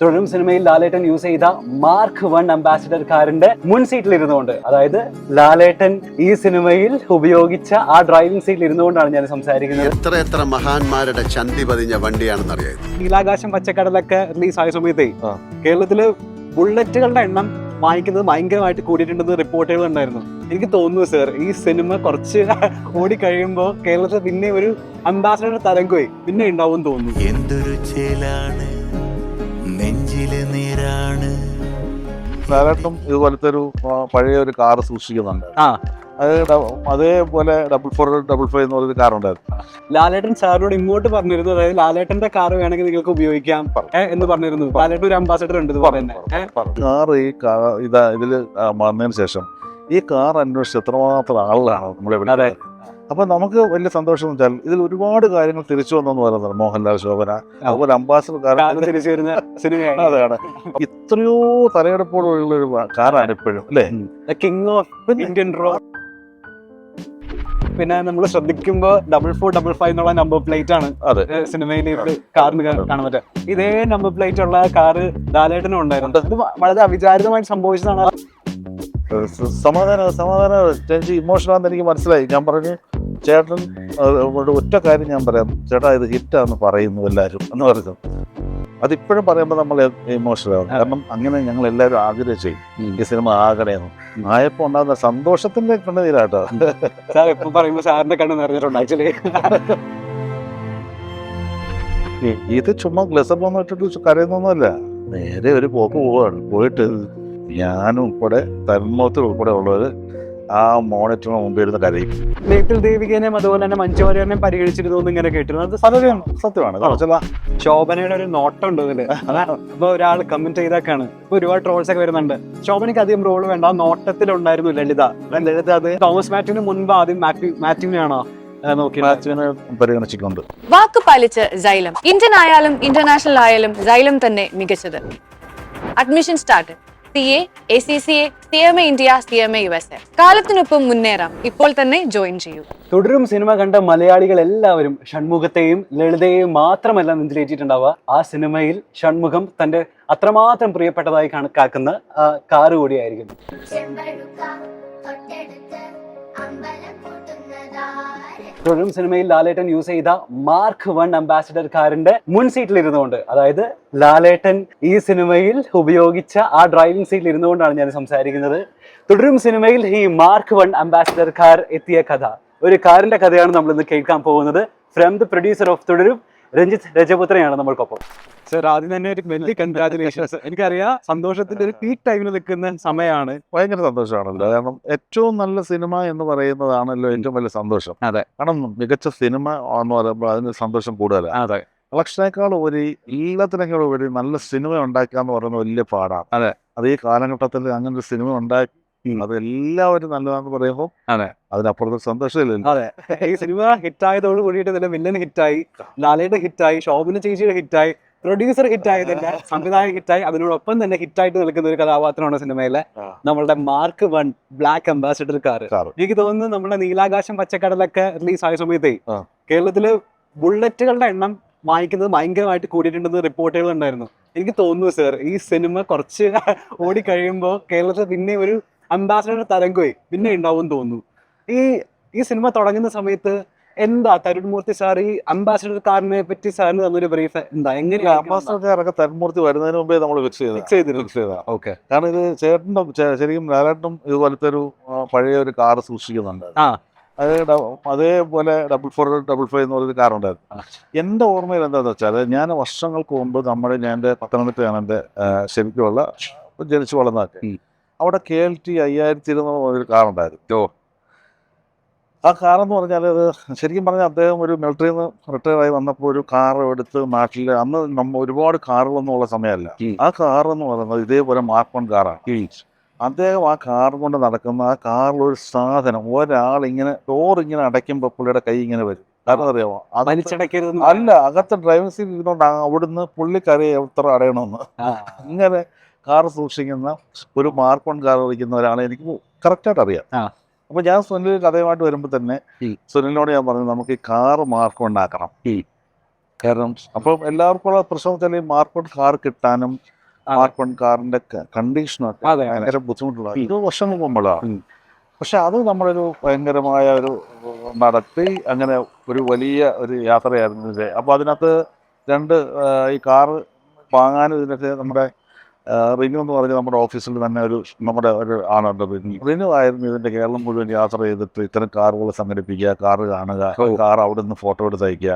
തുടരും സിനിമയിൽ ലാലേട്ടൻ യൂസ് ചെയ്ത മാർക്ക് വൺ അംബാസിഡർ കാറിന്റെ മുൻ സീറ്റിൽ ഇരുന്നുകൊണ്ട് അതായത് ലാലേട്ടൻ ഈ സിനിമയിൽ ഉപയോഗിച്ച ആ ഡ്രൈവിംഗ് സീറ്റിൽ ഇരുന്നുകൊണ്ടാണ് ഞാൻ സംസാരിക്കുന്നത്. എത്ര എത്ര മഹാന്മാരുടെ ചന്തി പതിഞ്ഞ വണ്ടിയാണെന്ന് അറിയാം. നീലാകാശം പച്ചക്കടലൊക്കെ റിലീസ് ആയ സമയത്തേ. കേരളത്തിൽ ബുള്ളറ്റുകളുടെ എണ്ണം വാങ്ങിക്കുന്നത് ഭയങ്കരമായിട്ട് കൂടിയിട്ടുണ്ടെന്ന് റിപ്പോർട്ടുകൾ ഉണ്ടായിരുന്നു. എനിക്ക് തോന്നുന്നു സർ ഈ സിനിമ കുറച്ച് ഓടി കഴിയുമ്പോൾ കേരളത്തിൽ പിന്നെ ഒരു അംബാസഡർ തരംഗമായി പിന്നെ ഉണ്ടാവും തോന്നുന്നു. എന്തൊരു ചേലാണ്. നെഞ്ചിൽ നീരാണ്. ഇതുപോലത്തെ ഒരു പഴയ ഒരു കാർ സൂക്ഷിക്കുന്നുണ്ട്. ആ. അത് ഡ- അതേപോലെ ഡബിൾ ഫോർ ഡബിൾ ഫൈവ് എന്ന് പറയുന്ന കാറുണ്ടായിരുന്നു. ലാലേട്ടൻ സാറിനോട് ഇങ്ങോട്ട് പറഞ്ഞിരുന്നു. അതായത് ലാലേട്ടന്റെ കാർ വേണമെങ്കിൽ നിങ്ങൾക്ക് ഉപയോഗിക്കാം എന്ന് പറഞ്ഞിരുന്നു. ലാലേട്ടൻ ഒരു അംബാസഡർ ഉണ്ട്? കാർ ഈ ഇതാ ഇതിൽ വന്നതിന് ശേഷം ഈ കാർ അന്വേഷിച്ച് എത്രമാത്രം ആളുകളാണ് നമ്മളെ അതെ. വിളിക്കുന്നത് അപ്പൊ നമുക്ക് വലിയ സന്തോഷം എന്ന് വെച്ചാൽ ഇതിൽ ഒരുപാട് കാര്യങ്ങൾ തിരിച്ചു വന്നെന്ന് പറയുന്നത് മോഹൻലാൽ ശോഭന. അതുപോലെ അംബാസഡർ തിരിച്ചു വരുന്ന സിനിമയാണ്. അതാണ്. ഇത്രയോ തലയെടുപ്പോടുള്ള ഒരു കാറാണ് എപ്പോഴും അല്ലേ? കിങ് ഓഫ് ഇന്ത്യൻ റോഡ് പിന്നെ? നമ്മൾ ശ്രദ്ധിക്കുമ്പോൾ ഡബിൾ ഫോർ ഡബിൾ ഫൈവ് എന്നുള്ള നമ്പർ പ്ലേറ്റ് ആണ് അതെ. സിനിമയിൽ കാറിന് കാണാൻ പറ്റുക. ഇതേ നമ്പർ പ്ലേറ്റ് ഉള്ള കാറ് ലാലേട്ടനും ഉണ്ടായിരുന്നു. വളരെ അവിചാരിതമായിട്ട് സംഭവിച്ചതാണ്. സമാധാന സമാധാന. ഇമോഷണൽ ഇമോഷനാന്ന് എനിക്ക് മനസ്സിലായി. ഞാൻ പറഞ്ഞു ചേട്ടൻ ഒറ്റ കാര്യം ഞാൻ പറയാം. ചേട്ടാ ഇത് ഹിറ്റാന്ന് പറയുന്നു എല്ലാവരും എന്ന് പറഞ്ഞു അതിപ്പോഴും പറയുമ്പോൾ നമ്മൾ ഇമോഷണൽ ആവും കാരണം അങ്ങനെ ഞങ്ങൾ എല്ലാവരും ചെയ്യും. ഈ സിനിമ ആകണേന്ന്. ആയപ്പോ ഉണ്ടാകുന്ന സന്തോഷത്തിന്റെ കണ്ണുനീരാട്ടോ. സാർ ഇപ്പൊ പറയുമ്പോൾ സാറിന്റെ കണ്ണ് നിറഞ്ഞിട്ടുണ്ട് ആക്ച്വലി ഇത് ചുമ്മാ ഗ്ലസർ ഇട്ടിട്ട് കരയുന്നൊന്നുമല്ല. നേരെ ഒരു പോക്ക് പോവാണ്. പോയിട്ട് ഞാനും ഉൾപ്പെടെ തന്മോത്തിൽ ഉൾപ്പെടെ ഉള്ളവര് ആ മോണിറ്ററിന് മുമ്പ് ഇരുന്ന് കരയും. വീട്ടിൽ ദേവികേനെയും അതുപോലെ തന്നെ മഞ്ജു വാര്യറിനെയും പരിഗണിച്ചിരുന്നു എന്ന് ഇങ്ങനെ കേട്ടിരുന്നു. അത് സത്യമാണ്. സത്യമാണ്. ശോഭനയുടെ ഒരു നോട്ടം ഉണ്ട് ഇതിൽ. അതാണ്. ഇപ്പൊ ഒരാൾ കമന്റ് ചെയ്തേക്കാണ് ഇപ്പൊ ഒരുപാട് ട്രോൾസ് ഒക്കെ വരുന്നുണ്ട്. ശോഭനയ്ക്ക് അധികം റോൾ വേണ്ട. ആ നോട്ടത്തിലുണ്ടായിരുന്നു ലളിത. ലളിത അത് തോമസ് മാത്യുവിന് മുൻപ് ആദ്യം മാത്യു മാത്യുവിനെയാണോ പരിഗണിച്ചിട്ടുണ്ട്. വാക്ക് പാലിച്ച് സൈലം ഇന്ത്യൻ ആയാലും ഇന്റർനാഷണൽ ആയാലും സൈലം തന്നെ മികച്ചത്. Admission start C A A C C A C M A India C M A U S A കാലത്തിനൊപ്പം മുന്നേറാം. ഇപ്പോൾ തന്നെ ജോയിൻ ചെയ്യൂ. തുടരും സിനിമ കണ്ട മലയാളികൾ എല്ലാവരും ഷൺമുഖത്തെയും ലളിതയെയും മാത്രമല്ല നെഞ്ചിലേറ്റിട്ടുണ്ടാവുക. ആ സിനിമയിൽ ഷൺമുഖം തന്റെ അത്രമാത്രം പ്രിയപ്പെട്ടതായി കണക്കാക്കുന്ന ആ, കാറ് കൂടിയായിരിക്കും. അമ്പലം കൂട്ടുന്നതാര്? തുടരും സിനിമയിൽ ലാലേട്ടൻ യൂസ് ചെയ്ത മാർക്ക് വൺ അംബാസിഡർ കാറിന്റെ മുൻ സീറ്റിൽ ഇരുന്നുകൊണ്ട് അതായത് ലാലേട്ടൻ ഈ സിനിമയിൽ ഉപയോഗിച്ച ആ ഡ്രൈവിംഗ് സീറ്റിൽ ഇരുന്നുകൊണ്ടാണ് ഞാൻ സംസാരിക്കുന്നത്. തുടരും സിനിമയിൽ ഈ മാർക്ക് വൺ അംബാസിഡർ കാർ എത്തിയ കഥ. ഒരു കാറിന്റെ കഥയാണ് നമ്മൾ ഇന്ന് കേൾക്കാൻ പോകുന്നത്. ഫ്രം ദ പ്രൊഡ്യൂസർ ഓഫ് തുടരും രഞ്ജിത്ത് രജപുത്രയാണ് നമ്മൾക്കൊപ്പം. സർ ആദ്യം തന്നെ ഒരു വലിയ കൺഗ്രാറ്റുലേഷൻസ് എനിക്കറിയാം സന്തോഷത്തിന്റെ ഒരു പീക്ക് ടൈമിൽ നിൽക്കുന്ന സമയമാണ് ഭയങ്കര സന്തോഷമാണല്ലോ. കാരണം ഏറ്റവും നല്ല സിനിമ എന്ന് പറയുന്നതാണല്ലോ ഏറ്റവും വലിയ സന്തോഷം. അതെ. കാരണം മികച്ച സിനിമ എന്ന് പറയുമ്പോൾ അതിന് സന്തോഷം കൂടുതലാണ് അതെ. കളക്ഷനേക്കാൾ ഒരു എല്ലാത്തിനേക്കാൾ ഒരു നല്ല സിനിമ ഉണ്ടാക്കുക എന്ന് പറയുന്നത് വലിയ പാടാണ്. അതെ. അത് ഈ കാലഘട്ടത്തിൽ അങ്ങനെ ഒരു സിനിമ ഉണ്ടാക്കി അതെല്ലാവരും അത് എല്ലാവരും നല്ലതാണെന്ന് പറയുമ്പോൾ അതെ. അതിനപ്പുറത്ത് സന്തോഷമില്ല അതെ. ഈ സിനിമ ഹിറ്റായതോട് കൂടിയിട്ട് തന്നെ വില്ലൻ ഹിറ്റായി ലാലയുടെ ഹിറ്റായി ശോഭന ചേച്ചിയുടെ ഹിറ്റായി പ്രൊഡ്യൂസർ ഹിറ്റ് ഹിറ്റായതല്ല സംവിധായകൻ ഹിറ്റായി അതിനോടൊപ്പം തന്നെ ഹിറ്റായിട്ട് നിൽക്കുന്ന ഒരു കഥാപാത്രമാണ് സിനിമയിലെ. നമ്മളുടെ mark one black ambassador car എനിക്ക് തോന്നുന്നു നമ്മുടെ നീലാകാശം പച്ചക്കടലൊക്കെ റിലീസ് ആയ സമയത്തേ. കേരളത്തിൽ ബുള്ളറ്റുകളുടെ എണ്ണം വാങ്ങിക്കുന്നത് ഭയങ്കരമായിട്ട് കൂടിയിട്ടുണ്ടെന്ന് റിപ്പോർട്ടുകൾ ഉണ്ടായിരുന്നു. എനിക്ക് തോന്നുന്നു സർ ഈ സിനിമ കുറച്ച് ഓടി കഴിയുമ്പോൾ കേരളത്തിൽ പിന്നെ ഒരു അംബാസിഡർ തരംഗമായി പിന്നെ ഉണ്ടാവും തോന്നുന്നു. ഈ ഈ സിനിമ തുടങ്ങുന്ന സമയത്ത് എന്താ തരുൺ മൂർത്തി സാർ ഈ അംബാസിഡർ കാറിനെ പറ്റി സാറിന് തന്നൊരു ബ്രീഫ് എന്താ? എങ്ങനെയാ? അംബാസിഡർ കാറൊക്കെ തരുൺ മൂർത്തി വരുന്നതിന് മുമ്പേ നമ്മൾ ഫിക്സ് ചെയ്ത ഫിക്സ് ചെയ്തിരുന്നു. ഫിക്സ് ചെയ്താ. ഓക്കെ കാരണം ഇത് ചേട്ടന്റെ ശരിക്കും ലാലേട്ടനും ഇതുപോലത്തെ ഒരു പഴയ ഒരു കാർ സൂക്ഷിക്കുന്നുണ്ട്. ആ. അത് അതേപോലെ ഡബിൾ ഫോർ ഡബിൾ ഫൈവ് എന്ന് പറയുന്ന കാറുണ്ടായിരുന്നു എന്റെ എന്റെ ഓർമ്മയിൽ എന്താണെന്ന് വെച്ചാൽ ഞാൻ വർഷങ്ങൾക്ക് മുമ്പ് നമ്മുടെ ഞാൻ എന്റെ പത്തനംതിട്ടയാണ് എന്റെ ആ, ശരിക്കുമുള്ള ജനിച്ചു വളർന്നതൊക്കെ. അവിടെ കെ എൽ ടി അയ്യായിരത്തി ഇരുന്നൂറ് ഒരു കാറുണ്ടായിരുന്നു. ആ കാറെന്ന് പറഞ്ഞാൽ അത് ശരിക്കും പറഞ്ഞാൽ അദ്ദേഹം ഒരു മിലിറ്ററിയിൽ നിന്ന് റിട്ടയർ ആയി വന്നപ്പോൾ ഒരു കാർ എടുത്ത് നാട്ടിൽ അന്ന് നമ്മ ഒരുപാട് കാറുകളൊന്നും ഉള്ള സമയമല്ല. ആ കാർ എന്ന് പറയുന്നത് ഇതേപോലെ മാർക്കൺ കാറാണ്. അദ്ദേഹം ആ കാർ കൊണ്ട് നടക്കുന്ന ആ കാറിൽ ഒരു സാധനം ഒരാൾ ഇങ്ങനെ ഡോർ ഇങ്ങനെ അടയ്ക്കുമ്പോൾ പുള്ളിയുടെ കൈ ഇങ്ങനെ വരും. കാരണം അറിയാമോ അല്ല അകത്ത് ഡ്രൈവിംഗ് സീറ്റ് ഇരുന്നോണ്ട് അവിടുന്ന് പുള്ളിക്കറി എത്ര അടയണമെന്ന്. ഇങ്ങനെ കാർ സൂക്ഷിക്കുന്ന ഒരു മാർക്കോൺ കാർ ഓടിക്കുന്ന ഒരാളെ എനിക്ക് കറക്റ്റായിട്ട് അറിയാം. അപ്പൊ ഞാൻ സുനിൽ കഥയുമായിട്ട് വരുമ്പോൾ തന്നെ. സുനിലിനോട് ഞാൻ പറഞ്ഞു നമുക്ക് ഈ കാർ മാർക്ക് ഉണ്ടാക്കണം. കാരണം അപ്പം എല്ലാവർക്കും ഉള്ള പ്രശ്നം വെച്ചാൽ ഈ കാർ കിട്ടാനും ആ. മാർക്ക് വൺ കാറിന്റെ കണ്ടീഷനൊക്കെ. ഭയങ്കര ബുദ്ധിമുട്ടുള്ള. ഇത് വർഷങ്ങൾ മുമ്പുള്ളതാണ്. പക്ഷെ അത് നമ്മളൊരു ഭയങ്കരമായ ഒരു നടത്തി അങ്ങനെ ഒരു വലിയ ഒരു യാത്രയായിരുന്നു അപ്പൊ അതിനകത്ത് രണ്ട് ഈ കാറ് വാങ്ങാനും ഇതിനകത്ത് നമ്മുടെ റിനു എന്ന് പറഞ്ഞ നമ്മുടെ ഓഫീസിൽ തന്നെ ഒരു നമ്മുടെ ഒരു ആളുണ്ട് റിനു. റിനു ആയിരുന്നു ഇതിന്റെ കേരളം മുഴുവൻ യാത്ര ചെയ്തിട്ട് ഇത്തരം കാറുകൾ സംഘടിപ്പിക്കുക കാറ് കാണുക. കാർ അവിടെ നിന്ന് ഫോട്ടോ എടുത്ത് അയക്കുക.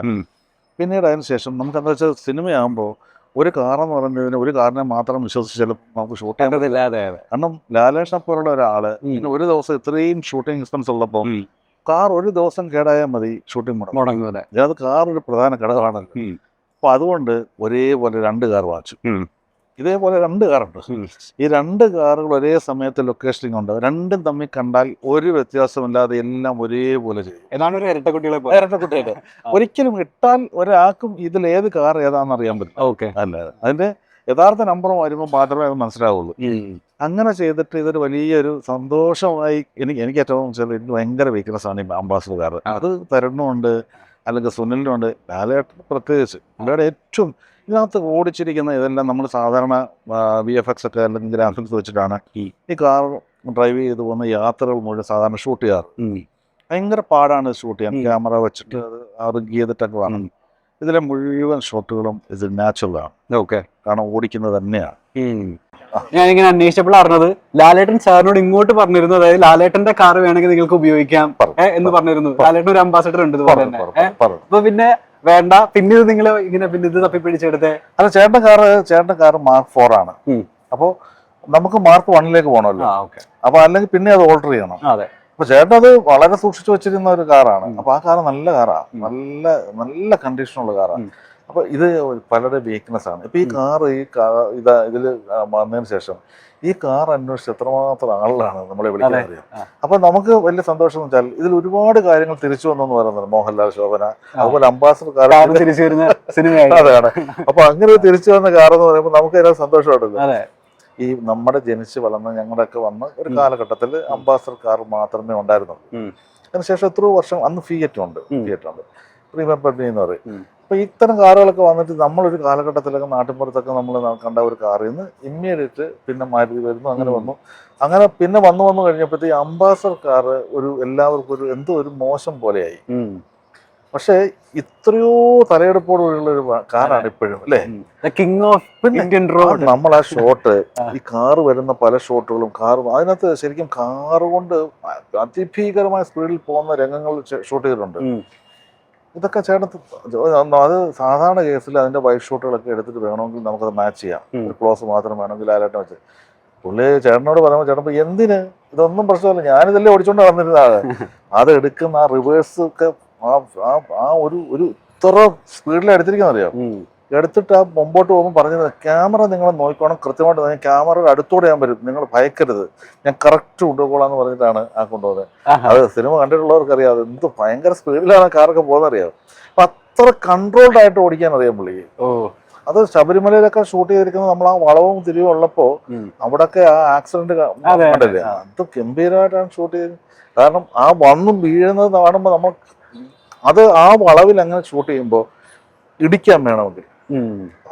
പിന്നീട് അതിന് ശേഷം നമുക്ക് എന്താ വെച്ചാൽ സിനിമയാകുമ്പോൾ ഒരു കാറെന്ന് പറഞ്ഞതിന് ഒരു കാറിനെ മാത്രം വിശ്വസിച്ചാലും നമുക്ക് ഷൂട്ട് ചെയ്യാൻ കാരണം ലാലേഷനെ പോലുള്ള ഒരാൾ ഒരു ദിവസം ഇത്രയും ഷൂട്ടിംഗ് എക്സ്പെൻസ് ഉള്ളപ്പോൾ കാർ ഒരു ദിവസം കേടായാൽ മതി ഷൂട്ടിംഗ് മുടങ്ങും. അത്. കാർ ഒരു പ്രധാന ഘടകമാണല്ലോ ഉം. അപ്പൊ അതുകൊണ്ട് ഒരേപോലെ രണ്ട് കാർ വാങ്ങിച്ചു ഉം. ഇതേപോലെ രണ്ട് കാറുണ്ട്. ഈ രണ്ട് കാറുകൾ ഒരേ സമയത്ത് ലൊക്കേഷനിൽ ഉണ്ട് രണ്ടും തമ്മിൽ കണ്ടാൽ ഒരു വ്യത്യാസമില്ലാതെ എല്ലാം ഒരേപോലെ ചെയ്യും. ഏതാണ് ഒരു ഇരട്ടക്കുട്ടികളെ പോലെ. ഇരട്ടക്കുട്ടിയുടെ ഒരിക്കലും ഇട്ടാൽ ഒരാൾക്കും ഇതിൽ ഏത് കാർ ഏതാണെന്ന് അറിയാൻ പറ്റും ഓക്കെ. അല്ല? അതിന്റെ യഥാർത്ഥ നമ്പർ വരുമ്പോൾ മാത്രമേ അത് മനസ്സിലാവുള്ളൂ. അങ്ങനെ ചെയ്തിട്ട് ഇതൊരു വലിയൊരു സന്തോഷമായി എനിക്ക് എനിക്ക് ഏറ്റവും വെച്ചാൽ എനിക്ക് ഭയങ്കര വീക്ക്നെസ് ആണ് ഈ അംബാസിഡർ കാർ. അത് തരുണമുണ്ട്. അല്ലെങ്കിൽ സുനിലിനുണ്ട് ലാലേട്ടൻ പ്രത്യേകിച്ച്. ഇവിടെ ഏറ്റവും ഇതിനകത്ത് ഓടിച്ചിരിക്കുന്ന ഇതെല്ലാം നമ്മൾ സാധാരണ വി എഫ് എക്സ് ഒക്കെ അല്ലെങ്കിൽ ഗ്രാഫിക്സ് വെച്ചിട്ടാണ് ഈ കാർ ഡ്രൈവ് ചെയ്ത് പോകുന്ന യാത്രകൾ മുഴുവൻ സാധാരണ ഷൂട്ട് ചെയ്യാറ്. ഭയങ്കര പാടാണ് ഷൂട്ട് ചെയ്യാൻ. ക്യാമറ വെച്ചിട്ട് അത് ചെയ്തിട്ടൊക്കെ വേണം. ഇതിലെ മുഴുവൻ ഷോട്ടുകളും ഇത് നാച്ചുറലാണ് ഓക്കെ. കാരണം ഓടിക്കുന്നത് തന്നെയാണ്. ഞാനിങ്ങനെ അന്വേഷിച്ചപ്പോൾ അറിഞ്ഞത് ലാലേട്ടൻ സാറിനോട് ഇങ്ങോട്ട് പറഞ്ഞിരുന്നു. അതായത് ലാലേട്ടന്റെ കാർ വേണമെങ്കിൽ നിങ്ങൾക്ക് ഉപയോഗിക്കാം എന്ന് പറഞ്ഞിരുന്നു. ലാലേട്ടൻ ഒരു അംബാസഡർ ഉണ്ട് ഇതുപോലെ തന്നെ. അപ്പൊ പിന്നെ വേണ്ട. പിന്നെ ഇത് നിങ്ങൾ ഇങ്ങനെ പിന്നെ ഇത് തപ്പിപ്പിടിച്ചെടുത്തേ അല്ല ചേട്ടൻ കാർ ചേട്ടൻ കാർ മാർക്ക് ഫോർ ആണ്. അപ്പോ നമുക്ക് മാർക്ക് വണ്ണിലേക്ക് പോകണമല്ലോ അപ്പൊ അല്ലെങ്കിൽ പിന്നെ അത് ഓൾട്ടർ ചെയ്യണം. അതെ. അപ്പൊ ചേട്ടൻ അത് വളരെ സൂക്ഷിച്ചു വെച്ചിരുന്ന ഒരു കാറാണ്. അപ്പൊ ആ കാർ നല്ല കാറാണ് നല്ല നല്ല കണ്ടീഷനുള്ള കാറാണ് ഉം. അപ്പൊ ഇത് പലരുടെ വീക്ക്നെസ് ആണ്. ഇപ്പൊ ഈ കാർ ഈ കാർ ഇതാ ഇതിൽ വന്നതിന് ശേഷം ഈ കാർ അന്വേഷിച്ച് എത്രമാത്രം ആളുകളാണ് നമ്മളെ വിളിക്കാൻ അറിയാം. ആ. അപ്പൊ നമുക്ക് വലിയ സന്തോഷം എന്ന് വെച്ചാൽ ഇതിൽ ഒരുപാട് കാര്യങ്ങൾ തിരിച്ചു വന്നു എന്ന് പറയുന്നത് മോഹൻലാൽ ശോഭന. അതുപോലെ അംബാസഡർ കാർ തിരിച്ചു വരുന്ന അതാണ്. അപ്പൊ അങ്ങനെ തിരിച്ചു വന്ന കാർ എന്ന് പറയുമ്പോൾ നമുക്ക് അതിനകത്ത് സന്തോഷമുണ്ടല്ലോ ഈ നമ്മുടെ ജനിച്ച് വളർന്ന ഞങ്ങളുടെയൊക്കെ വന്ന ഒരു കാലഘട്ടത്തിൽ അംബാസഡർ കാർ മാത്രമേ ഉണ്ടായിരുന്നുള്ളൂ. അതിനുശേഷം എത്രയോ വർഷം അന്ന് ഫിയറ്റ് ഉണ്ട്. ഫിയറ്റ് ഉണ്ട്. പ്രീമിയം പെർമി എന്ന് പറയും. ഉം. അപ്പൊ ഇത്തരം കാറുകളൊക്കെ വന്നിട്ട് നമ്മളൊരു കാലഘട്ടത്തിലൊക്കെ നാട്ടിൻപുറത്തൊക്കെ നമ്മൾ കണ്ട ഒരു കാറിൽ നിന്ന് ഇമ്മീഡിയറ്റ് പിന്നെ മാരുതി വരുന്നു അങ്ങനെ വന്നു. അങ്ങനെ പിന്നെ വന്നു വന്നു കഴിഞ്ഞപ്പോഴത്തേക്ക് അംബാസഡർ കാറ് ഒരു എല്ലാവർക്കും ഒരു എന്തോ ഒരു മോശം പോലെയായി. പക്ഷേ ഇത്രയോ തലയെടുപ്പോടുള്ള ഒരു കാറാണ് ഇപ്പോഴും അല്ലേ? കിങ് ഓഫ് ഇന്ത്യൻ റോഡ് നമ്മൾ ആ ഷോട്ട് ഈ കാറ് വരുന്ന പല ഷോട്ടുകളും കാർ അതിനകത്ത് ശരിക്കും കാറ് കൊണ്ട് അതിഭീകരമായ സ്പീഡിൽ പോകുന്ന രംഗങ്ങൾ ഷൂട്ട് ചെയ്തിട്ടുണ്ട് ഇതൊക്കെ ചേട്ടത്ത് അത് സാധാരണ കേസിൽ അതിന്റെ വൈറ്റ് ഷോട്ടുകളൊക്കെ എടുത്തിട്ട് വേണമെങ്കിൽ നമുക്കത് മാച്ച് ചെയ്യാം. ഒരു ക്ലോസ് മാത്രം വേണമെങ്കിൽ ആരായിട്ട് വെച്ച്. പുള്ളി ചേട്ടനോട് പറയുമ്പോൾ ചേട്ടൻ "ഇപ്പൊ എന്തിന്? ഇതൊന്നും പ്രശ്നമല്ല. ഞാനിതല്ലേ ഓടിച്ചോണ്ട് നടന്നിരുന്നതാണ് അത് എടുക്കുന്ന ആ റിവേഴ്സ് ഒക്കെ ആ ഒരു ഒരു ഇത്ര സ്പീഡിൽ എടുത്തിരിക്കുന്ന അറിയാം എടുത്തിട്ട് ആ മുമ്പോട്ട് പോകുമ്പോൾ പറഞ്ഞത് ക്യാമറ നിങ്ങൾ നോക്കിക്കോണം കൃത്യമായിട്ട് ഞാൻ ക്യാമറയുടെ അടുത്തോടെ ഞാൻ വരും നിങ്ങൾ ഭയക്കരുത്. ഞാൻ കറക്റ്റ് കൊണ്ടുപോകോളാം എന്ന് പറഞ്ഞിട്ടാണ് ആ കൊണ്ടുപോകുന്നത്. അത് സിനിമ കണ്ടിട്ടുള്ളവർക്ക് അറിയാം എന്ത് ഭയങ്കര സ്പീഡിലാണ് കാറൊക്കെ പോകുന്നത് അറിയാം അപ്പൊ അത്ര കൺട്രോൾഡ് ആയിട്ട് ഓടിക്കാൻ അറിയാം പുള്ളി. ഓ. അത് ശബരിമലയിലൊക്കെ ഷൂട്ട് ചെയ്തിരിക്കുന്നത് നമ്മൾ ആ വളവും തിരിവും ഉള്ളപ്പോ അവിടെയൊക്കെ ആ ആക്സിഡന്റ് അതെ, കണ്ടില്ലേ? അത് ഗംഭീരമായിട്ടാണ് ഷൂട്ട് ചെയ്തത് കാരണം ആ വന്നും വീഴുന്നത് കാണുമ്പോൾ നമ്മൾ അത് ആ വളവിൽ അങ്ങനെ ഷൂട്ട് ചെയ്യുമ്പോൾ ഇടിക്കാൻ വേണമെങ്കിൽ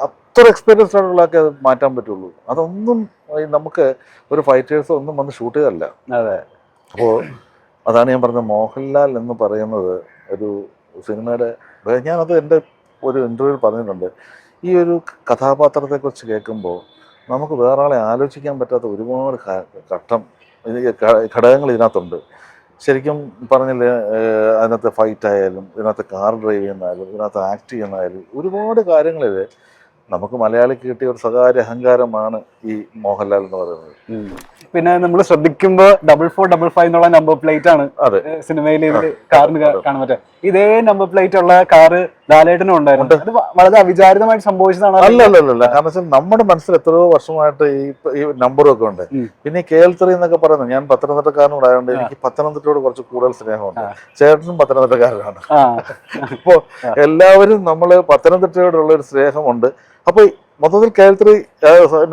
അത്ര എക്സ്പീരിയൻസ്ഡ് ആയിട്ടുള്ളതൊക്കെ അത് മാറ്റാൻ പറ്റുള്ളൂ. അതൊന്നും നമുക്ക് ഒരു ഫൈറ്റേഴ്സ് ഒന്നും വന്ന് ഷൂട്ട് ചെയ്തല്ല അതെ. അപ്പോൾ അതാണ് ഞാൻ പറഞ്ഞത് മോഹൻലാൽ എന്ന് പറയുന്നത് ഒരു സിനിമയുടെ ഞാനത് എന്റെ ഒരു ഇന്റർവ്യൂവിൽ പറഞ്ഞിട്ടുണ്ട്. ഈ ഒരു കഥാപാത്രത്തെക്കുറിച്ച് കേൾക്കുമ്പോൾ നമുക്ക് വേറെ ആളെ ആലോചിക്കാൻ പറ്റാത്ത ഒരുപാട് ഘട്ടം ഘടകങ്ങൾ ഇതിനകത്തുണ്ട്. ശരിക്കും പറഞ്ഞില്ലേ അതിനകത്ത് ഫൈറ്റ് ആയാലും ഇതിനകത്ത് കാർ ഡ്രൈവ് ചെയ്യുന്നാലും ഇതിനകത്ത് ആക്ട് ചെയ്യുന്നതായാലും ഒരുപാട് കാര്യങ്ങളിൽ നമുക്ക് മലയാളിക്ക് കിട്ടിയ ഒരു സ്വകാര്യ അഹങ്കാരമാണ് ഈ മോഹൻലാൽ എന്ന് പറയുന്നത്. പിന്നെ നമ്മൾ ശ്രദ്ധിക്കുമ്പോൾ ഡബിൾ ഫോർ ഡബിൾ ഫൈവ് എന്നുള്ള നമ്പർ പ്ലേറ്റ് ആണ് അതെ. സിനിമയിൽ കാറിന് കാണാൻ പറ്റുക. ഇതേ നമ്പർ പ്ലേറ്റ് ഉള്ള കാറ് ലാലേട്ടനും ഉണ്ടായിരുന്നു. അത് വളരെ അവിചാരിതമായിട്ട് സംഭവിച്ചതാണ്. അല്ല അല്ല കാരണം വെച്ചാൽ നമ്മുടെ മനസ്സിൽ എത്രയോ വർഷമായിട്ട് ഈ ഈ നമ്പറും ഒക്കെ ഉണ്ട്. പിന്നെ കേൾത്രി എന്നൊക്കെ പറയുന്നത് ഞാൻ പത്തനംതിട്ടക്കാരനോട് ആയതുകൊണ്ട് എനിക്ക് പത്തനംതിട്ടയോട് കുറച്ച് കൂടുതൽ സ്നേഹമുണ്ട്. ചേട്ടനും പത്തനംതിട്ടക്കാരനാണ്. ആ. അപ്പോ എല്ലാവരും നമ്മൾ പത്തനംതിട്ടയോടുള്ള ഒരു സ്നേഹമുണ്ട്. അപ്പൊ ഈ മൊത്തത്തിൽ കേൾത്രി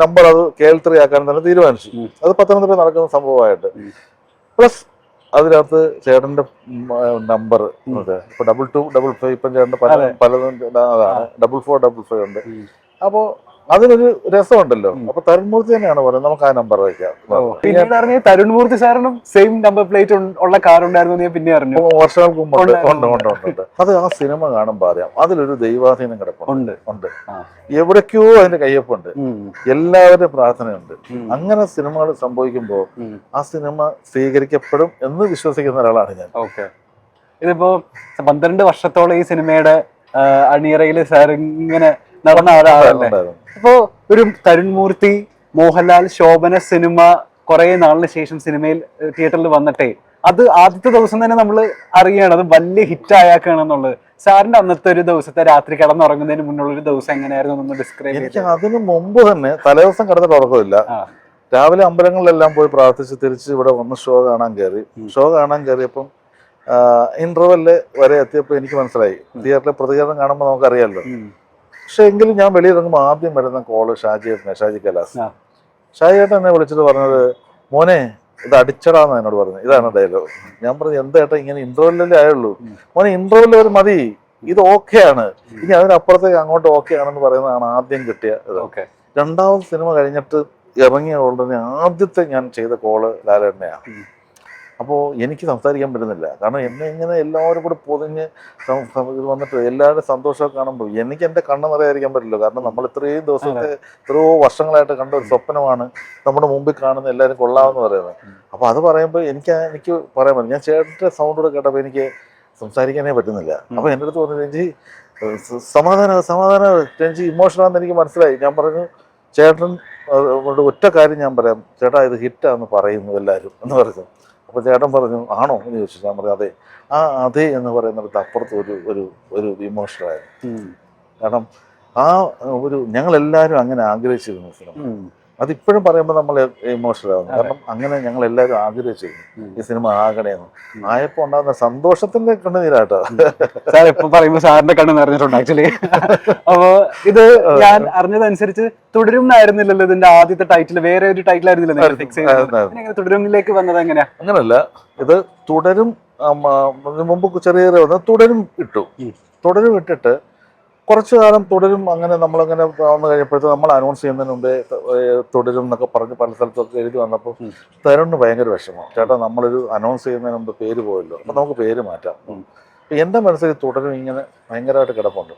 നമ്പർ അത് കേൾത്രി ആക്കാൻ തന്നെ തീരുമാനിച്ചു. അത് പത്തനംതിട്ട നടക്കുന്ന സംഭവമായിട്ട്. പ്ലസ് അതിനകത്ത് ചേട്ടന്റെ നമ്പർ ഇപ്പൊ ഡബിൾ ടു ഡബിൾ ഫൈവ് ഇപ്പം ചേട്ടന്റെ പല. പലതും അതാണ്. ഡബിൾ ഫോർ ഡബിൾ ഫൈവ് ഉണ്ട്. ഉം. അതിനൊരു രസമുണ്ടല്ലോ. അപ്പൊ തരുൺമൂർത്തി തന്നെയാണ് പറയുന്നത്. നമുക്ക് ആ നമ്പർ വയ്ക്കാം പിന്നീട് അറിഞ്ഞ തരുൺമൂർത്തി സാറിനും സെയിം നമ്പർ പ്ലേറ്റ് ഉള്ള കാർ ഉണ്ടായിരുന്നു ഞാൻ പിന്നെ അറിഞ്ഞു. വർഷങ്ങൾക്ക് മുമ്പ്. അത് ആ സിനിമ കാണുമ്പോൾ അറിയാം അതിലൊരു ദൈവാധീനം കിടപ്പുണ്ട്. ഉണ്ട്. എവിടേക്കോ അതിന്റെ കയ്യൊപ്പുണ്ട്. എല്ലാവരുടെയും പ്രാർത്ഥനയുണ്ട്. അങ്ങനെ സിനിമകൾ സംഭവിക്കുമ്പോൾ ആ സിനിമ സ്വീകരിക്കപ്പെടും എന്ന് വിശ്വസിക്കുന്ന ഒരാളാണ് ഞാൻ. ഓക്കെ. ഇതിപ്പോ പന്ത്രണ്ട് വർഷത്തോളം ഈ സിനിമയുടെ അണിയറയിൽ സാർ ഇങ്ങനെ നടന്ന ഒരാളല്ലേ? അപ്പോ ഒരു തരുൺമൂർത്തി മോഹൻലാൽ ശോഭന സിനിമ കുറെ നാളിന് ശേഷം സിനിമയിൽ തിയേറ്ററിൽ വന്നിട്ടേ അത് ആദ്യത്തെ ദിവസം തന്നെ നമ്മൾ അറിയണം അത് വലിയ ഹിറ്റ് ആയാക്കാണെന്നുള്ളത് സാറിന്റെ അന്നത്തെ ഒരു ദിവസത്തെ രാത്രി കടന്നുറങ്ങുന്നതിന് മുന്നുള്ള ഒരു ദിവസം എങ്ങനെയായിരുന്നു ഒന്ന് ഡിസ്ക്രൈബ് എനിക്ക് അതിന് മുമ്പ് തന്നെ തലേദിവസം കിടന്നിട്ട് ഉറക്കമില്ല. രാവിലെ അമ്പലങ്ങളിലെല്ലാം പോയി പ്രാർത്ഥിച്ച് തിരിച്ച് ഇവിടെ വന്ന് ഷോ കാണാൻ കയറി. ഷോ കാണാൻ കയറിയപ്പം ഇന്റർവെല്ല് വരെ എത്തിയപ്പോൾ എനിക്ക് മനസ്സിലായി. തിയേറ്ററിലെ പ്രതികരണം കാണുമ്പോൾ നമുക്കറിയാമല്ലോ. പക്ഷെ എങ്കിലും ഞാൻ വെളിയിറങ്ങുമ്പോൾ ആദ്യം വരുന്ന കോൾ ഷാജി ഏട്ടനെ ഷാജി കലാസ്. ഷാജിയേട്ടൻ എന്നെ വിളിച്ചിട്ട് പറഞ്ഞത് മോനെ ഇത് അടിച്ചടാന്ന് എന്നോട് പറഞ്ഞു. ഇതാണ് ഡയലോഗ് ഞാൻ പറഞ്ഞു എന്താ ഇങ്ങനെ ഇന്റർവെല്ലല്ലേ ആയുള്ളൂ? മോനെ ഇന്റർവെല്ല് വരെ മതി. ഇത് ഓക്കെ ആണ് ഇനി അതിനപ്പുറത്തേക്ക് അങ്ങോട്ട് ഓക്കെ ആണെന്ന് പറയുന്നതാണ് ആദ്യം കിട്ടിയ ഇത്. രണ്ടാമത് സിനിമ കഴിഞ്ഞിട്ട് ഇറങ്ങിയ ഉടനെ ആദ്യത്തെ ഞാൻ ചെയ്ത കോൾ ലാലേട്ടനെയാണ്. അപ്പോൾ എനിക്ക് സംസാരിക്കാൻ പറ്റുന്നില്ല. കാരണം എന്നെ ഇങ്ങനെ എല്ലാവരും കൂടെ പൊതിഞ്ഞ് ഇത് വന്നിട്ട് എല്ലാവരുടെ സന്തോഷമൊക്കെ കാണുമ്പോൾ എനിക്ക് എന്റെ കണ്ണ് നിറയായിരിക്കാൻ പറ്റില്ല. കാരണം നമ്മൾ ഇത്രയും ദിവസത്തെ എത്രയോ വർഷങ്ങളായിട്ട് കണ്ട ഒരു സ്വപ്നമാണ് നമ്മുടെ മുമ്പിൽ കാണുന്ന എല്ലാവരും കൊള്ളാമെന്ന് പറയുന്നത്. അപ്പോൾ അത് പറയുമ്പോൾ എനിക്ക് എനിക്ക് പറയാൻ പറ്റും ഞാൻ ചേട്ടന്റെ സൗണ്ട് കൂടെ കേട്ടപ്പോൾ എനിക്ക് സംസാരിക്കാനേ പറ്റുന്നില്ല. അപ്പോൾ എന്റെ അടുത്ത് പറഞ്ഞു രഞ്ജി സമാധാന സമാധാന. രഞ്ജി ഇമോഷനാണെന്ന് എനിക്ക് മനസ്സിലായി. ഞാൻ പറഞ്ഞു ചേട്ടൻ ഒറ്റ കാര്യം ഞാൻ പറയാം. ചേട്ടാ ഇത് ഹിറ്റാന്ന് പറയുന്നു എല്ലാവരും എന്ന് പറഞ്ഞു. അപ്പോൾ ചേട്ടൻ പറഞ്ഞു ആണോ? എന്ന് ചോദിച്ചു. ഞാൻ പറഞ്ഞു അതെ. ആ അതെ എന്ന് പറയുന്നിടത്ത് അപ്പുറത്ത് ഒരു ഒരു ഒരു ഇമോഷനായിരുന്നു കാരണം ആ ഒരു ഞങ്ങളെല്ലാവരും അങ്ങനെ ആഗ്രഹിച്ചിരുന്നു സിനിമ. അതിപ്പോഴും പറയുമ്പോൾ നമ്മൾ ഇമോഷണൽ ആവുന്നു. കാരണം അങ്ങനെ ഞങ്ങൾ എല്ലാവരും ആഗ്രഹിച്ചിരുന്നു ഈ സിനിമ ആകണേന്ന്. ആയപ്പോൾ ഉണ്ടാകുന്ന സന്തോഷത്തിന്റെ കണ്ണുനീരാട്ടോ. സാർ ഇപ്പൊ പറയുമ്പോൾ സാറിന്റെ കണ്ണ് നിറഞ്ഞിട്ടുണ്ട് ആക്ച്വലി അപ്പൊ ഇത് ഞാൻ അറിഞ്ഞതനുസരിച്ച് തുടരും ആയിരുന്നില്ലല്ലോ ഇതിന്റെ ആദ്യത്തെ ടൈറ്റിൽ വേറെ ഒരു ടൈറ്റിൽ ആയിരുന്നില്ല നിങ്ങൾ ഫിക്സ് ചെയ്തത്? തുടരുമിലേക്ക് വന്നത് എങ്ങനെയാ? അങ്ങനല്ല. ഇത് തുടരും മുമ്പ് ചെറിയ ചെറിയ വന്നത് തുടരും ഇട്ടു. തുടരും ഇട്ടിട്ട് കുറച്ചു കാലം തുടരും അങ്ങനെ നമ്മളങ്ങനെ വന്നു കഴിഞ്ഞപ്പോഴത്തെ നമ്മൾ അനൗൺസ് ചെയ്യുന്നതിന് മുമ്പേ തുടരും എന്നൊക്കെ പറഞ്ഞ് പല സ്ഥലത്തൊക്കെ എഴുതി വന്നപ്പോൾ തരുന്ന തരുണിന് ഭയങ്കര വിഷമം. ചേട്ടാ നമ്മളൊരു അനൗൺസ് ചെയ്യുന്നതിന് മുമ്പ് പേര് പോയല്ലോ. അപ്പം നമുക്ക് പേര് മാറ്റാം. അപ്പം എന്റെ മനസ്സിൽ തുടരും ഇങ്ങനെ ഭയങ്കരമായിട്ട് കിടപ്പുണ്ട്.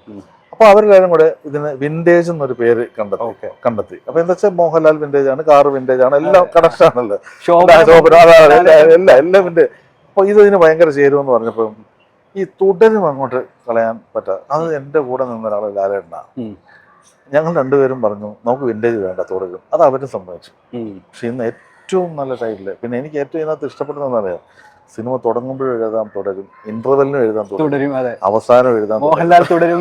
അപ്പോൾ അവർ അവരെല്ലാവരും കൂടെ ഇതിന് വിന്റേജ് എന്നൊരു പേര് കണ്ടെത്തി. ഓക്കെ. കണ്ടെത്തി. അപ്പൊ എന്താ വെച്ചാൽ മോഹൻലാൽ വിന്റേജ് ആണ് കാറ് വിന്റേജ് ആണ് എല്ലാം കണക്ഷൻ ആണല്ലോ. എല്ലാ എല്ലാ- വിന്റേജ് അപ്പൊ ഇത് ഇതിന് ഭയങ്കര ചേരുമെന്ന് പറഞ്ഞപ്പോൾ ഈ തുടരും അങ്ങോട്ട് കളയാൻ പറ്റാ അത് എന്റെ കൂടെ നിന്ന ഒരാൾ ലാലേട്ടനാണ്. ഞങ്ങൾ രണ്ടുപേരും പറഞ്ഞു നമുക്ക് വിന്റേജ് വേണ്ട തുടരും അത് അവരും സമ്മതിച്ചു. പക്ഷെ ഇന്ന് ഏറ്റവും നല്ല ടൈറ്റിൽ പിന്നെ എനിക്ക് ഏറ്റവും ഇതിനകത്ത് ഇഷ്ടപ്പെടുന്നതെന്ന് അറിയാം? സിനിമ തുടങ്ങുമ്പോഴും എഴുതാൻ തുടരും ഇന്റർവെല്ലിനും എഴുതാൻ തുടരും അവസാനം എഴുതാൻ മോഹൻലാൽ തുടരും